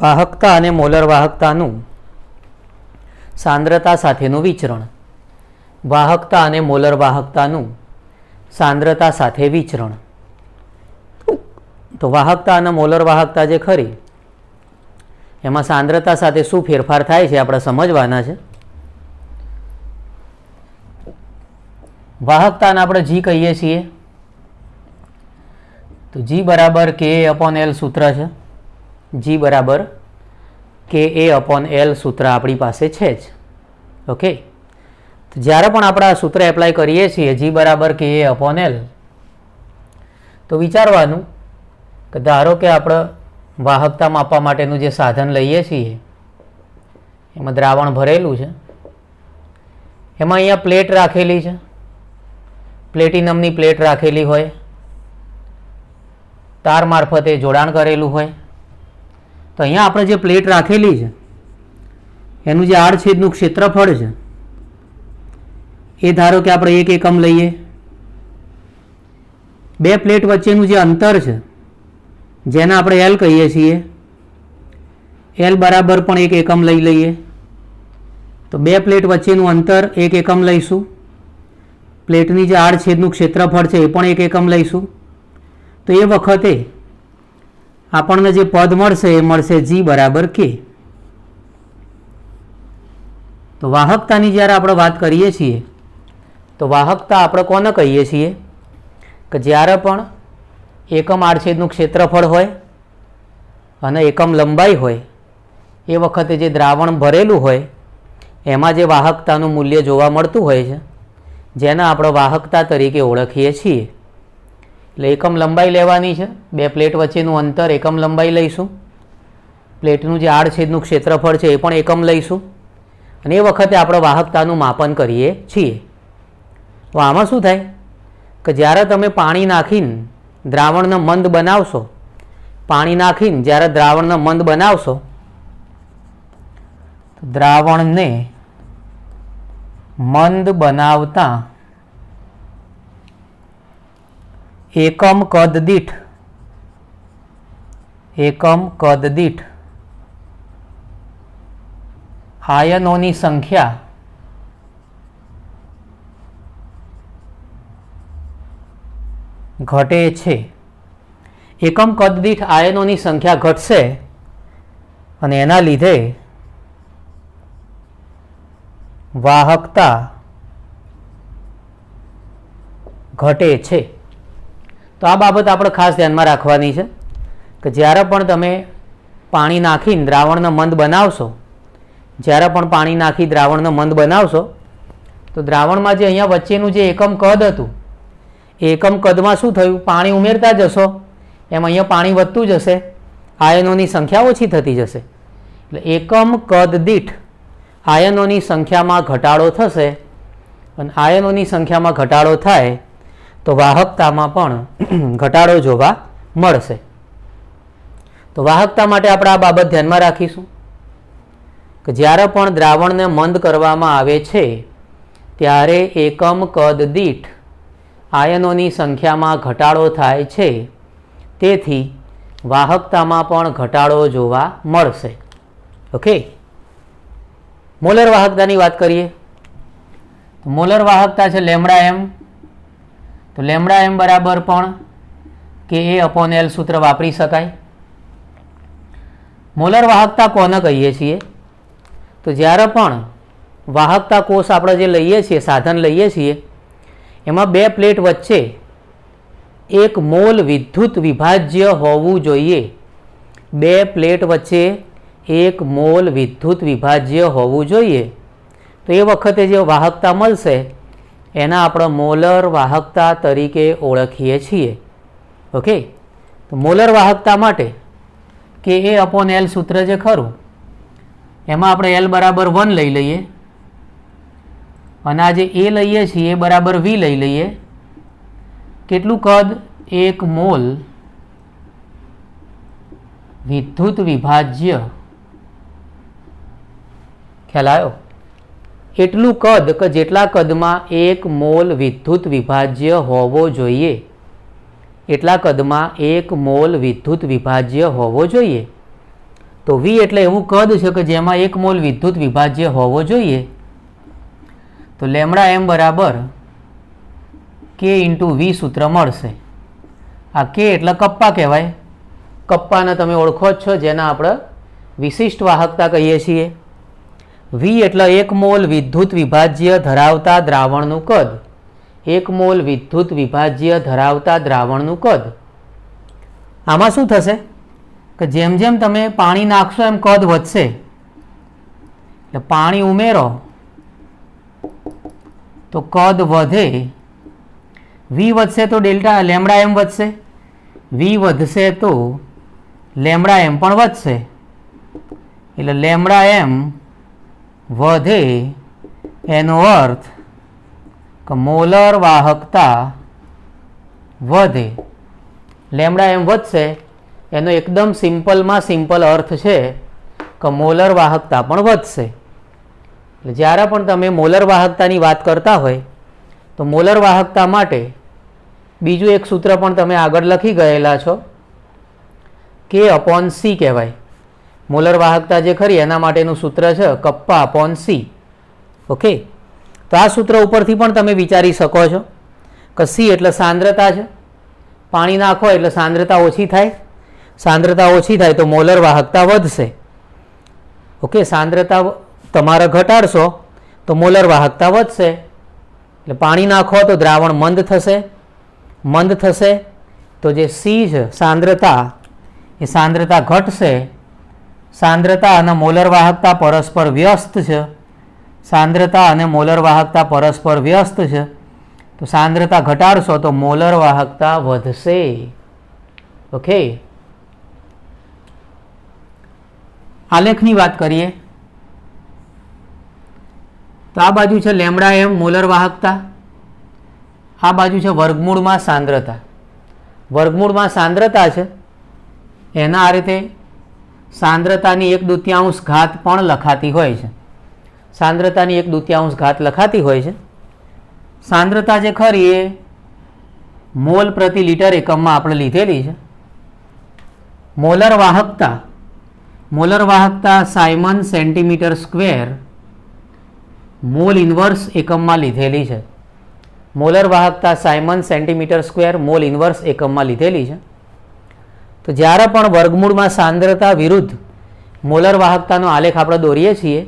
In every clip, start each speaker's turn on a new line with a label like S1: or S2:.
S1: વાહકતા અને મોલર વાહકતાનું સાંદ્રતા સાથેનું વિચરણ. વાહકતા અને મોલર વાહકતાનું સાંદ્રતા સાથે વિચરણ. તો વાહકતા અને મોલર વાહકતા જે ખરી, એમાં સાંદ્રતા સાથે શું ફેરફાર થાય છે આપણે સમજવાના છે. વાહકતાને આપણે જી કહીએ છીએ. તો જી બરાબર કે અપોન એલ સૂત્ર છે? જી બરાબર. કે એ અપોન એલ સૂત્ર આપણી પાસે છે જ. ઓકે જ્યારે પણ આપણે આ સૂત્ર એપ્લાય કરીએ છીએ, જી બરાબર કે એ અપોન એલ તો વિચારવાનું કે ધારો કે આપણે વાહકતા માપવા માટેનું જે સાધન લઈએ છીએ, એમાં દ્રાવણ ભરેલું છે. એમાં અહીંયા પ્લેટ રાખેલી છે. પ્લેટિનમની પ્લેટ રાખેલી હોય. તાર મારફતે જોડાણ કરેલું હોય. તો અહીંયા આપણે જે પ્લેટ રાખેલી છે, એનું જે આડછેદનું ક્ષેત્રફળ છે, એ ધારો કે આપણે એક એકમ લઈએ. બે પ્લેટ વચ્ચેનું જે અંતર છે, જેને આપણે એલ કહીએ છીએ એલ બરાબર પણ એક એકમ લઈ લઈએ. તો બે પ્લેટ વચ્ચેનું અંતર એક એકમ લઈશું. પ્લેટની જે આડછેદનું ક્ષેત્રફળ છે, એ પણ એક એકમ લઈશું. તો એ વખતે આપણને જે પદ મળશે એ મળશે જી બરાબર કે તો વાહકતાની જ્યારે આપણે વાત કરીએ છીએ, તો વાહકતા આપણે કોને કહીએ છીએ? કે જ્યારે પણ એકમ આડછેદનું ક્ષેત્રફળ હોય અને એકમ લંબાઈ હોય, એ વખતે જે દ્રાવણ ભરેલું હોય, એમાં જે વાહકતાનું મૂલ્ય જોવા મળતું હોય છે, જેને આપણે વાહકતા તરીકે ઓળખીએ છીએ. એટલે એકમ લંબાઈ લેવાની છે. બે પ્લેટ વચ્ચેનું અંતર એકમ લંબાઈ લઈશું. પ્લેટનું જે આડછેદનું ક્ષેત્રફળ છે એ પણ એકમ લઈશું. અને એ વખતે આપણે વાહકતાનું માપન કરીએ છીએ. તો આમાં શું થાય? કે જ્યારે તમે પાણી નાખીને દ્રાવણને મંદ બનાવશો, પાણી નાખીને જ્યારે દ્રાવણને મંદ બનાવશો દ્રાવણને મંદ બનાવતા એકમ કદ દીઠ. એકમ કદ દીઠ. આયનોની સંખ્યા ઘટે છે. એકમ કદ દીઠ આયનોની સંખ્યા ઘટશે અને એના લીધે વાહકતા ઘટે છે. તો આ બાબત આપણે ખાસ ધ્યાનમાં રાખવાની છે કે જ્યારે પણ તમે પાણી નાખીને દ્રાવણને મંદ બનાવશો, જ્યારે પણ પાણી નાખી દ્રાવણને મંદ બનાવશો, તો દ્રાવણમાં જે અહીંયા વચ્ચેનું જે એકમ કદ હતું, એ એકમ કદમાં શું થયું? પાણી ઉમેરતા જશો, એમ અહીંયા પાણી વધતું જશે, આયનોની સંખ્યા ઓછી થતી જશે. એટલે એકમ કદ દીઠ આયનોની સંખ્યામાં ઘટાડો થશે અને આયનોની સંખ્યામાં ઘટાડો થાય તો વાહકતામાં પણ ઘટાડો જોવા મળશે. તો વાહકતા માટે આપણે આ બાબત ધ્યાનમાં રાખીશું કે જ્યારે પણ દ્રાવણને મંદ કરવામાં આવે છે, ત્યારે એકમ કદ દીઠ આયનોની સંખ્યામાં ઘટાડો થાય છે. તેથી વાહકતામાં પણ ઘટાડો જોવા મળશે. ઓકે? મોલર વાહકતાની વાત કરીએ. મોલર વાહકતા છે લેમડા એમ. તો લેમડા એમ બરાબર પણ કે એ અપોન એલ સૂત્ર વાપરી શકાય. મોલર વાહકતા કોને કહીએ છીએ? તો જ્યારે પણ વાહકતા કોષ આપણે જે લઈએ છીએ, સાધન લઈએ છીએ, એમાં બે પ્લેટ વચ્ચે એક મોલ વિદ્યુત વિભાજ્ય હોવું જોઈએ. બે પ્લેટ વચ્ચે એક મોલ વિદ્યુત વિભાજ્ય હોવું જોઈએ. તો એ વખતે જે વાહકતા મળશે એના આપણે મોલર વાહકતા તરીકે ઓળખીએ છીએ. ઓકે? તો મોલર વાહકતા માટે કે એ અપોન એલ સૂત્ર જે ખરું, એમાં આપણે એલ બરાબર વન લઈ લઈએ. અને આ જે એ લઈએ છીએ એ બરાબર વી લઈ લઈએ. કેટલું કદ? એક મોલ વિદ્યુત વિભાજ્ય. ખ્યાલ આવ્યો? એટલું કદ કે જેટલા કદમાં એક મોલ વિદ્યુત વિભાજ્ય હોવો જોઈએ? એટલા કદમાં એક મોલ વિદ્યુત વિભાજ્ય હોવો જોઈએ? તો વી એટલે એવું કદ છે કે જેમાં એક મોલ વિદ્યુત વિભાજ્ય હોવો જોઈએ? તો લેમડા એમ બરાબર કે ઇન્ટુ વી સૂત્ર મળશે. આ કે એટલે કપ્પા કહેવાય. કપ્પાને તમે ઓળખો જ છો, જેના આપણે વિશિષ્ટ વાહકતા કહીએ છીએ. વી એટલે એક મોલ વિદ્યુત વિભાજ્ય ધરાવતા દ્રાવણનું કદ. એક મોલ વિદ્યુત વિભાજ્ય ધરાવતા દ્રાવણનું કદ. આમાં શું થશે? કે જેમ જેમ તમે પાણી નાખશો એમ કદ વધશે. એટલે પાણી ઉમેરો. તો કદ વધે. વી વધશે તો ડેલ્ટા, લેમડા એમ વધશે. વી વધશે તો લેમડા એમ પણ વધશે. એટલે લેમડા એમ વધે એનો અર્થ કે મોલર વાહકતા વધે. લેમડા એમ વધશે, એનો એકદમ સિમ્પલમાં સિમ્પલ અર્થ છે કે મોલર વાહકતા પણ વધશે. એટલે જ્યારે પણ તમે મોલર વાહકતાની વાત કરતા હોય, તો મોલર વાહકતા માટે બીજું એક સૂત્ર પણ તમે આગળ લખી ગયેલા છો, કે અપોન સી કહેવાય. મોલર વાહકતા જે ખરી, એના માટેનું સૂત્ર છે કપ્પા અપોન ઓકે તો આ સૂત્ર ઉપરથી પણ તમે વિચારી શકો છો કે સી એટલે સાંદ્રતા છે. પાણી નાખો એટલે સાંદ્રતા ઓછી થાય. સાંદ્રતા ઓછી થાય તો મોલર વાહકતા વધશે. ઓકે સાંદ્રતા તમારે ઘટાડશો તો મોલર વાહકતા વધશે. એટલે પાણી નાખો તો દ્રાવણ મંદ થશે. મંદ થશે તો જે સી છે, સાંદ્રતા, એ સાંદ્રતા ઘટશે. સાંદ્રતા અને મોલર વાહકતા પરસ્પર વ્યસ્ત છે. સાંદ્રતા અને મોલર વાહકતા પરસ્પર વ્યસ્ત છે. તો સાંદ્રતા ઘટાડશો તો મોલર વાહકતા વધશે. ઓકે? આલેખની વાત કરીએ. તો આ બાજુ છે લેમડા એમ મોલર વાહકતા. આ બાજુ છે વર્ગમૂળમાં સાંદ્રતા. વર્ગમૂળમાં સાંદ્રતા છે. એના આ રીતે સાંદ્રતાની એક દૂત્યાંશ ઘાત પણ લખાતી હોય છે. સાંદ્રતાની એક દૂતિયાંશ ઘાત લખાતી હોય છે. સાંદ્રતા જે ખરી એ મોલ પ્રતિ લીટર એકમમાં આપણે લીધેલી છે. મોલર વાહકતા મોલર વાહકતા siemens centimetre square mole inverse એકમમાં લીધેલી છે. મોલર વાહકતા siemens centimetre square mole inverse એકમમાં લીધેલી છે. તો જ્યારે પણ વર્ગમૂળમાં સાંદ્રતા વિરુદ્ધ મોલર વાહકતાનો આલેખ આપણે દોરીએ છીએ,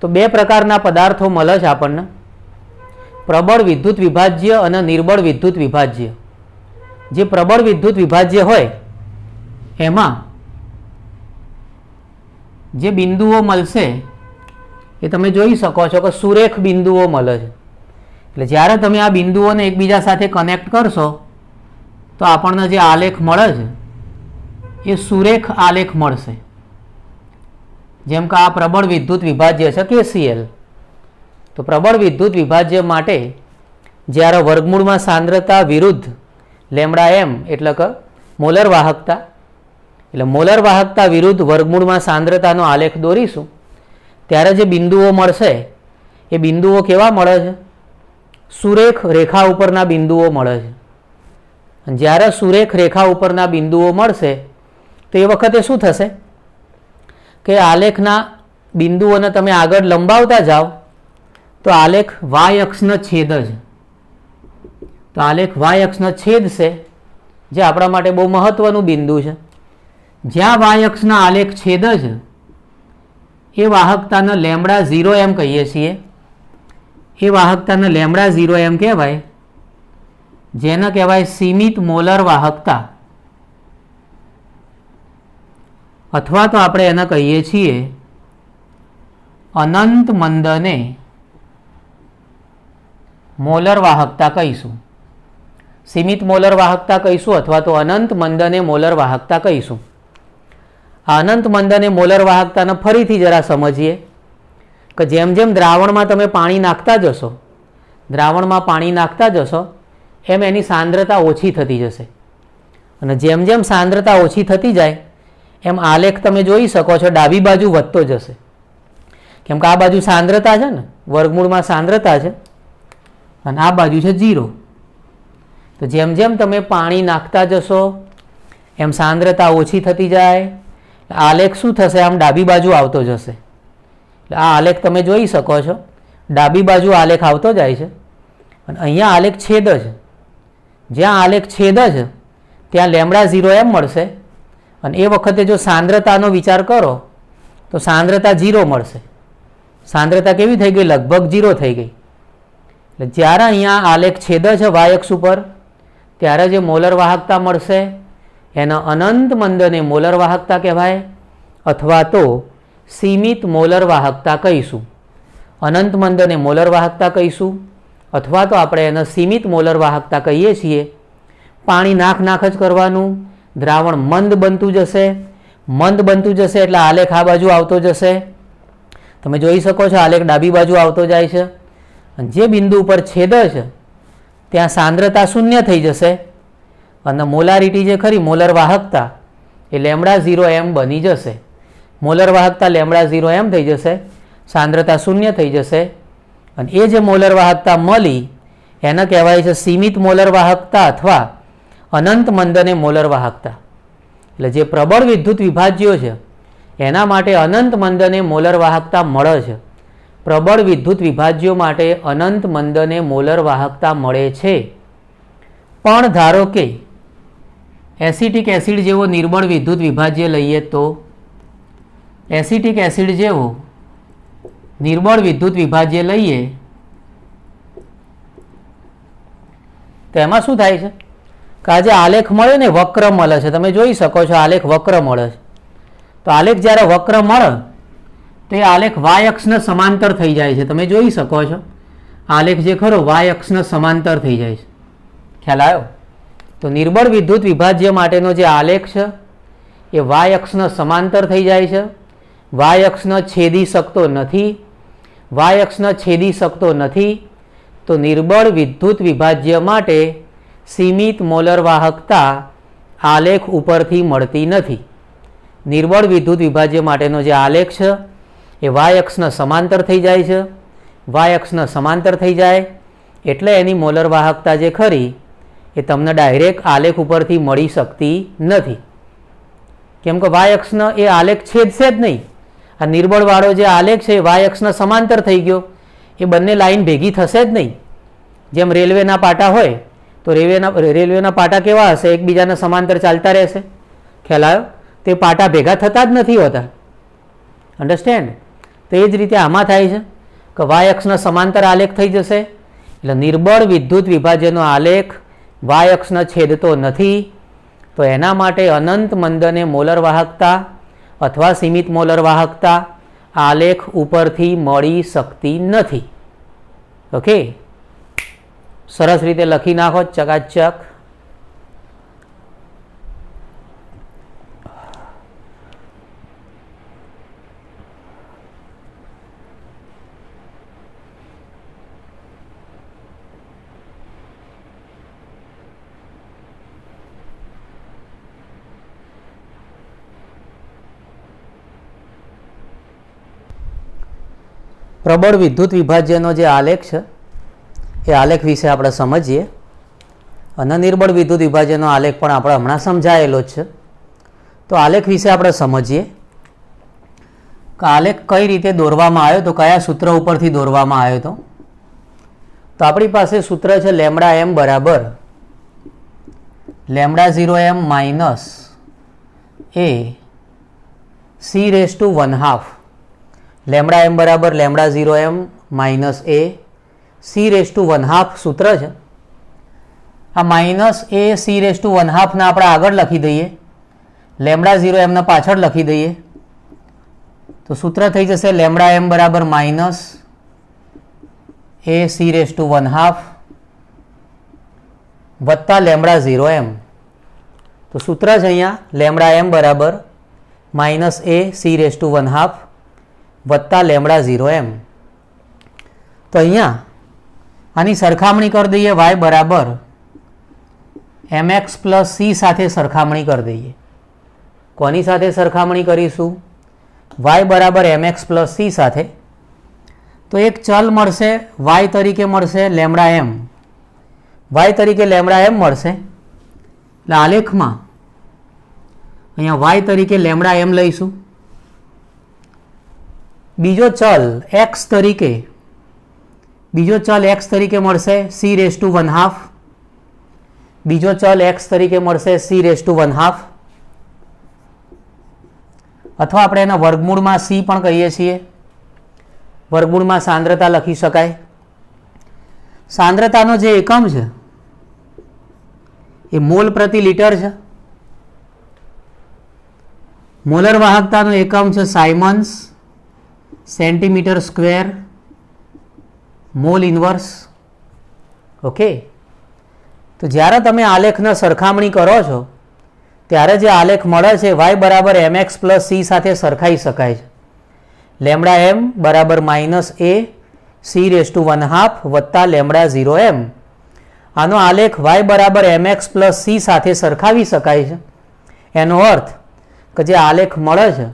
S1: તો બે પ્રકારના પદાર્થો મળે છે આપણને. પ્રબળ વિદ્યુત વિભાજ્ય અને નિર્બળ વિદ્યુત વિભાજ્ય. જે પ્રબળ વિદ્યુત વિભાજ્ય હોય, એમાં જે બિંદુઓ મળશે, એ તમે જોઈ શકો છો કે સુરેખ બિંદુઓ મળે છે. એટલે જ્યારે તમે આ બિંદુઓને એકબીજા સાથે કનેક્ટ કરશો તો આપણને જે આલેખ મળે છે, એ સુરેખ આલેખ મળશે. જેમ કે આ પ્રબળ વિદ્યુત વિભાજ્ય છે કેસીએલ. તો પ્રબળ વિદ્યુત વિભાજ્ય માટે જ્યારે વર્ગમૂળમાં સાંદ્રતા વિરુદ્ધ લેમડા એમ એટલે કે મોલર વાહકતા, એટલે મોલર વાહકતા વિરુદ્ધ વર્ગમૂળમાં સાંદ્રતાનો આલેખ દોરીશું, ત્યારે જે બિંદુઓ મળશે, એ બિંદુઓ કેવા મળે છે? સુરેખ રેખા ઉપરના બિંદુઓ મળે છે. જ્યારે સુરેખ રેખા ઉપરના બિંદુઓ મળશે, તો એ વખતે શું થશે? કે આલેખના બિંદુઓને તમે આગળ લંબાવતા જાઓ, તો આલેખ વાય અક્ષનો છેદ જ. તો આલેખ વાય અક્ષનો છેદ છે, જે આપણા માટે બહુ મહત્વનું બિંદુ છે. જ્યાં વાય અક્ષના આલેખ છેદ જ, એ વાહકતાને લેમડા ઝીરો એમ કહીએ છીએ. એ વાહકતાને લેમડા ઝીરો એમ કહેવાય. જેને કહેવાય સીમિત મોલર વાહકતા. અથવા તો આપણે એને કહીએ છીએ અનંત મંદને મોલર વાહકતા કહીશું. સીમિત મોલર વાહકતા કહીશું અથવા તો અનંત મંદને મોલર વાહકતા કહીશું. આ અનંત મંદને મોલર વાહકતાને ફરીથી જરા સમજીએ કે જેમ જેમ દ્રાવણમાં તમે પાણી નાખતા જશો, દ્રાવણમાં પાણી નાખતા જશો એમ એની સાંદ્રતા ઓછી થતી જશે. અને જેમ જેમ સાંદ્રતા ઓછી થતી જાય, એમ આલેખ તમે જોઈ શકો છો, ડાબી બાજુ વધતો જશે. કેમ કે આ બાજુ સાંદ્રતા છે ને, વર્ગમૂળમાં સાંદ્રતા છે, અને આ બાજુ છે જીરો તો જેમ જેમ તમે પાણી નાખતા જશો, એમ સાંદ્રતા ઓછી થતી જાય આલેખ શું થશે? આમ ડાબી બાજુ આવતો જશે. એટલે આ આલેખ તમે જોઈ શકો છો, ડાબી બાજુ આલેખ આવતો જાય છે, અને અહીંયા આલેખ છેદ છે જ્યાં આલેખ છેદ જ, ત્યાં લેમડા ઝીરો એમ મળશે. અને એ વખતે જો સાંદ્રતાનો વિચાર કરો, તો સાંદ્રતા ઝીરો મળશે. સાંદ્રતા કેવી થઈ ગઈ? લગભગ ઝીરો થઈ ગઈ. એટલે જ્યારે અહીંયા આલેખ છેદ છે વાયક્ષ ઉપર, ત્યારે જે મોલર વાહકતા મળશે, એના અનંત મંદને મોલર વાહકતા કહેવાય, અથવા તો સીમિત મોલર વાહકતા કહીશું. અનંત મંદને મોલર વાહકતા કહીશું. અથવા તો આપણે એને સીમિત મોલર વાહકતા કહીએ છીએ. પાણી નાખ નાખ જ કરવાનું, દ્રાવણ મંદ બનતું જશે, મંદ બનતું જશે એટલે આલેખ આ બાજુ આવતો જશે. તમે જોઈ શકો છો આલેખ ડાબી બાજુ આવતો જાય છે. અને જે બિંદુ ઉપર છેદ છે, ત્યાં સાંદ્રતા શૂન્ય થઈ જશે. અને મોલારિટી જે ખરી, મોલર વાહકતા, એ લેમડા ઝીરો એમ બની જશે. મોલર વાહકતા લેમડા ઝીરો એમ થઈ જશે. સાંદ્રતા શૂન્ય થઈ જશે. અને એ જે મોલર વાહકતા મળી, એને કહેવાય છે સીમિત મોલર વાહકતા અથવા અનંત મંદને મોલર વાહકતા. એટલે જે પ્રબળ વિદ્યુત વિભાજ્યો છે, એના માટે અનંત મંદને મોલર વાહકતા મળે છે. પ્રબળ વિદ્યુત વિભાજ્યો માટે અનંત મંદને મોલર વાહકતા મળે છે. પણ ધારો કે એસિટિક એસિડ જેવો નિર્બળ વિદ્યુત વિભાજ્ય લઈએ તો, એસિટિક એસિડ જેવો નિર્બળ વિદ્યુત વિભાજ્ય લઈએ, તો એમાં શું થાય છે? કે આજે આલેખ મળે ને વક્ર મળે છે. તમે જોઈ શકો છો આલેખ વક્ર મળે છે. તો આલેખ જ્યારે વક્ર મળે, તો એ આલેખ વાય સમાંતર થઈ જાય છે. તમે જોઈ શકો છો. આલેખ જે ખરો વાય સમાંતર થઈ જાય છે. ખ્યાલ આવ્યો? તો નિર્બળ વિદ્યુત વિભાજ્ય માટેનો જે આલેખ છે, એ વાય અક્ષને સમાંતર થઈ જાય છે. વાય અક્ષને છેદી શકતો નથી. વાય અક્ષને છેદી શકતો નથી, તો નિર્બળ વિદ્યુત વિભાજ્ય માટે સીમિત મોલર વાહકતા આલેખ ઉપરથી મળતી નથી. નિર્બળ વિદ્યુત વિભાજ્ય માટેનો જે આલેખ છે, એ વાય અક્ષને સમાંતર થઈ જાય છે. વાય અક્ષને સમાંતર થઈ જાય, એટલે એની મોલર વાહકતા જે ખરી, એ તમને ડાયરેક્ટ આલેખ ઉપરથી મળી શકતી નથી. કેમ કે વાય અક્ષનો એ આલેખ છેદશે જ નહીં. આ નિર્બળવાળો જે આલેખ છે, વાય અક્ષના સમાંતર થઈ ગયો, એ બંને લાઈન ભેગી થશે જ નહીં. જેમ રેલવેના પાટા હોય, તો રેલવેના રેલવેના પાટા કેવા હશે? એકબીજાના સમાંતર ચાલતા રહેશે. ખ્યાલ આવ્યો? તે પાટા ભેગા થતા જ નથી હોતા. અન્ડરસ્ટેન્ડ તો એ જ રીતે આમાં થાય છે કે વાય અક્ષના સમાંતર આલેખ થઈ જશે. એટલે નિર્બળ વિદ્યુત વિભાજનનો આલેખ વાય અક્ષને છેદતો નથી. તો એના માટે અનંત મંદને મોલર વાહકતા અથવા સીમિત મોલર વાહકતા આલેખ ઉપરથી મળી શકતી નથી. ઓકે સરસ રીતે લખી નાખો, ચકાચક. પ્રબળ વિદ્યુત વિભાજ્યનો જે આલેખ છે, એ આલેખ વિશે આપણે સમજીએ. અને નિર્બળ વિદ્યુત વિભાજ્યનો આલેખ પણ આપણે હમણાં સમજાયેલો જ છે. તો આલેખ વિશે આપણે સમજીએ. કે આલેખ કઈ રીતે દોરવામાં આવ્યો તો, કયા સૂત્ર ઉપરથી દોરવામાં આવ્યો તો? તો આપણી પાસે સૂત્ર છે લેમડા એમ બરાબર lambda zero M minus A C raise to one half. Lambda M બરાબર, lambda zero M, minus A. C raise to one half સૂત્ર છે. આ minus A C raise to one હાફને આપણે આગળ લખી દઈએ. લેમડા ઝીરો એમને પાછળ લખી દઈએ. તો સૂત્ર થઈ જશે લેમડા એમ બરાબર minus A C raise to one half વત્તા લેમડા ઝીરો એમ. તો સૂત્ર છે અહીંયા, લેમડા એમ બરાબર minus A C raise to one half વત્તા લેમડા ઝીરો એમ. તો અહીંયા આની સરખામણી કરી દઈએ વાય બરાબર એમ એક્સ પ્લસ સી સાથે સરખામણી કરી દઈએ. કોની સાથે સરખામણી કરીશું? વાય બરાબર એમ એક્સ પ્લસ સી સાથે. તો એક ચલ મળશે વાય તરીકે મળશે લેમડા એમ વાય તરીકે લેમડા એમ મળશે. એટલે આલેખમાં અહીંયા વાય તરીકે લેમડા એમ લઈશું. બીજો ચલ એક્સ તરીકે, બીજો ચલ એક્સ તરીકે મળશે C raise to one half બીજો ચલ એક્સ તરીકે મળશે C raise to one half અથવા આપણે એના વર્ગમૂળમાં સી પણ કહીએ છીએ. વર્ગમૂળમાં સાંદ્રતા લખી શકાય. સાંદ્રતાનો જે એકમ છે, એ મોલ પ્રતિ લીટર છે. મોલર વાહકતાનો એકમ છે siemens. Centimetre square mole inverse okay તો જ્યારે તમે આલેખના સરખામણી કરો છો, ત્યારે જે આલેખ મળે છે વાય બરાબર એમ એક્સ પ્લસ સી સાથે સરખાઈ શકાય છે. લેમડા એમ બરાબર minus A C raise to one half વત્તા લેમડા ઝીરો એમ આનો આલેખ વાય બરાબર એમ એક્સ પ્લસ સી સાથે સરખાવી શકાય છે. એનો અર્થ, કે જે આલેખ મળે છે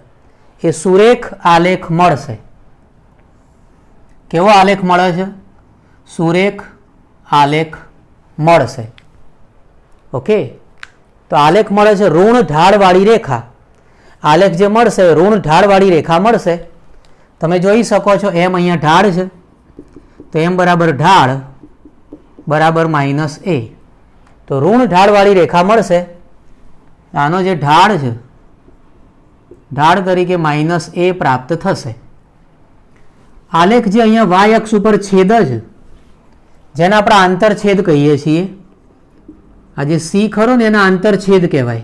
S1: એ સુરેખ આલેખ મળશે કેવો આલેખ મળે છે? સુરેખ આલેખ મળશે ઓકે? તો આલેખ મળે છે ઋણ ઢાળવાળી રેખા. આલેખ જે મળશે, ઋણ ઢાળવાળી રેખા મળશે. તમે જોઈ શકો છો એમ અહીંયા ઢાળ છે. તો એમ બરાબર ઢાળ બરાબર માઇનસ એ. તો ઋણ ઢાળવાળી રેખા મળશે. આનો જે ઢાળ છે ઢાળ તરીકે માઇનસ એ પ્રાપ્ત થશે. આલેખ જે અહીંયા વાય અક્ષ ઉપર છેદ જ, જેને આપણે આંતરછેદ કહીએ છીએ. આ જે સી ખરો ને એના આંતરછેદ કહેવાય.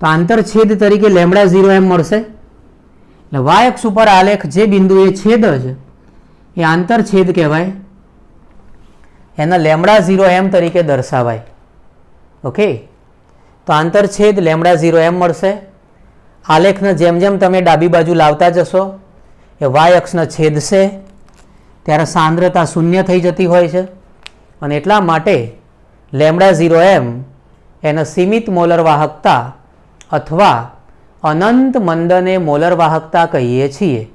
S1: તો આંતરછેદ તરીકે લેમડા ઝીરો એમ મળશે. એટલે વાય અક્ષ ઉપર આલેખ જે બિંદુએ છેદ જ, એ આંતરછેદ કહેવાય. એના લેમડા ઝીરો એમ તરીકે દર્શાવાય. ઓકે? તો આંતરછેદ લેમડા ઝીરો એમ મળશે. આલેખને જેમ જેમ તમે ડાબી બાજુ લાવતા જશો, એ વાય અક્ષને છેદશે, ત્યારે સાંદ્રતા શૂન્ય થઈ જતી હોય છે. અને એટલા માટે લેમડા ઝીરો એમ એને સીમિત મોલર વાહકતા અથવા અનંત મંદને મોલર વાહકતા કહીએ છીએ.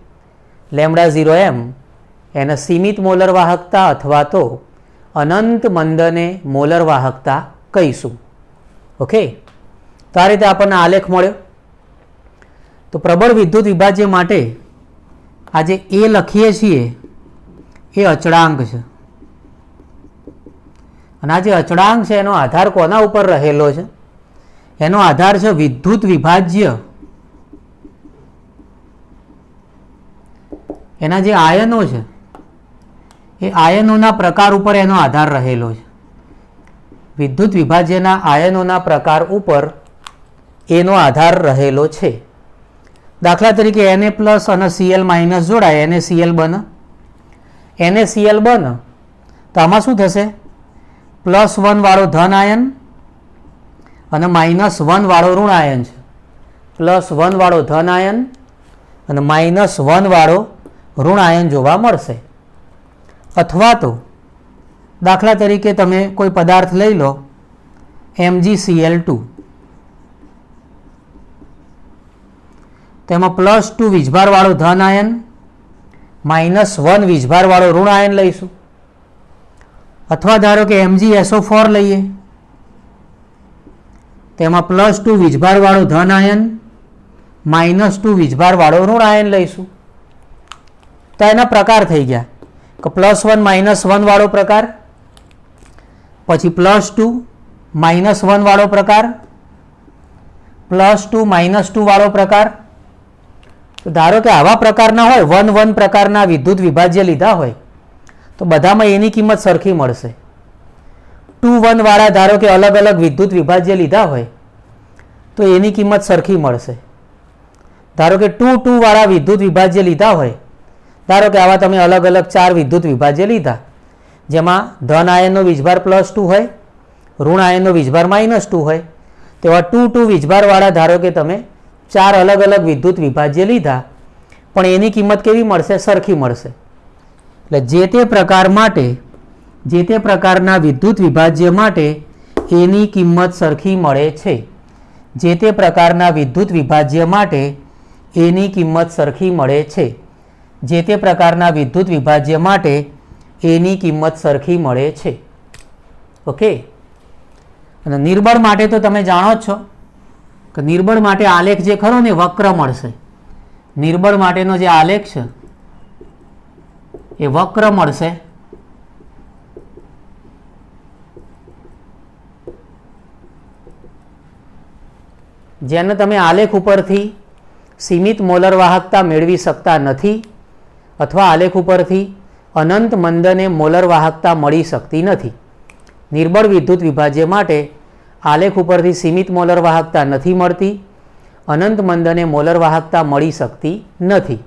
S1: લેમડા ઝીરો એમ એને સીમિત મોલર વાહકતા અથવા તો અનંત મંદને મોલર વાહકતા કહીશું. ઓકે? તો આ રીતે આપણને આલેખ મળ્યો. તો પ્રબળ વિદ્યુત વિભાજ્ય માટે આ જે એ લખીએ છીએ, એ અચળાંક છે. અને આ જે અચળાંક છે, એનો આધાર કોના ઉપર રહેલો છે? એનો આધાર છે વિદ્યુત વિભાજ્ય. એના જે આયનો છે, એ આયનોના પ્રકાર ઉપર એનો આધાર રહેલો છે. વિદ્યુત વિભાજ્યના આયનોના પ્રકાર ઉપર એનો આધાર રહેલો છે. દાખલા તરીકે એને પ્લસ અને સીએલ માઇનસ જોડાય. એને સીએલ બને. એને સીએલ બને. તો આમાં શું થશે? પ્લસ વનવાળો ધન આયન અને માઇનસ વનવાળો ઋણ આયન છે. પ્લસ વનવાળો ધન આયન અને માઇનસ વનવાળો ઋણ આયન જોવા મળશે. અથવા તો દાખલા તરીકે તમે કોઈ પદાર્થ લઈ લો એમજી સીએલ ટુ તેમાં પ્લસ ટુ વીજભારવાળો ધન આયન માઇનસ વન વીજભારવાળો ઋણ આયન લઈશું. અથવા ધારો કે એમજી એસો ફોર લઈએ, તેમાં પ્લસ ટુ વીજભારવાળો ધન આયન માઇનસ ટુ વીજભારવાળો ઋણ આયન લઈશું. તો એના પ્રકાર થઈ ગયા. કે પ્લસ વન માઇનસ વનવાળો પ્રકાર, પછી પ્લસ ટુ માઇનસ વનવાળો પ્રકાર પ્લસ ટુ માઇનસ ટુ વાળો પ્રકાર તો ધારો કે આવા પ્રકારના હોય, વન વન પ્રકારના વિદ્યુત વિભાજ્ય લીધા હોય, તો બધામાં એની કિંમત સરખી મળશે. ટુ વન વાળા ધારો કે અલગ અલગ વિદ્યુત વિભાજ્ય લીધા હોય, તો એની કિંમત સરખી મળશે. ધારો કે ટુ ટુ વાળા વિદ્યુત વિભાજ્ય લીધા હોય, ધારો કે આવા તમે અલગ અલગ ચાર વિદ્યુત વિભાજ્ય લીધા, જેમાં ધન આયનનો વીજભાર પ્લસ ટુ હોય, ઋણ આયનનો વીજભાર માઇનસ ટુ હોય, તેવા ટુ ટુ વીજભારવાળા ધારો કે તમે ચાર અલગ અલગ વિદ્યુત વિભાજ્ય લીધા, પણ એની કિંમત કેવી મળશે? સરખી મળશે. એટલે જે તે પ્રકાર માટે, જે તે પ્રકારના વિદ્યુત વિભાજ્ય માટે એની કિંમત સરખી મળે છે. જે તે પ્રકારના વિદ્યુત વિભાજ્ય માટે એની કિંમત સરખી મળે છે. જે તે પ્રકારના વિદ્યુત વિભાજ્ય માટે એની કિંમત સરખી મળે છે. ઓકે? અને નિર્બળ માટે તો તમે જાણો જ છો. કે નિર્બળ માટે આલેખ જે ખરો ને વક્ર મળશે. નિર્બળ માટેનો જે આલેખ છે, એ વક્ર મળશે. જેને તમે આલેખ ઉપરથી સીમિત મોલર વાહકતા મેળવી શકતા નથી અથવા આલેખ ઉપરથી અનંત મંદને મોલર વાહકતા મળી શકતી નથી. નિર્બળ વિદ્યુત વિભાજ્ય માટે આલેખ ઉપરથી સીમિત મોલર વાહકતા નથી મળતી અનંત મંદને મોલર વાહકતા મળી શકતી નથી.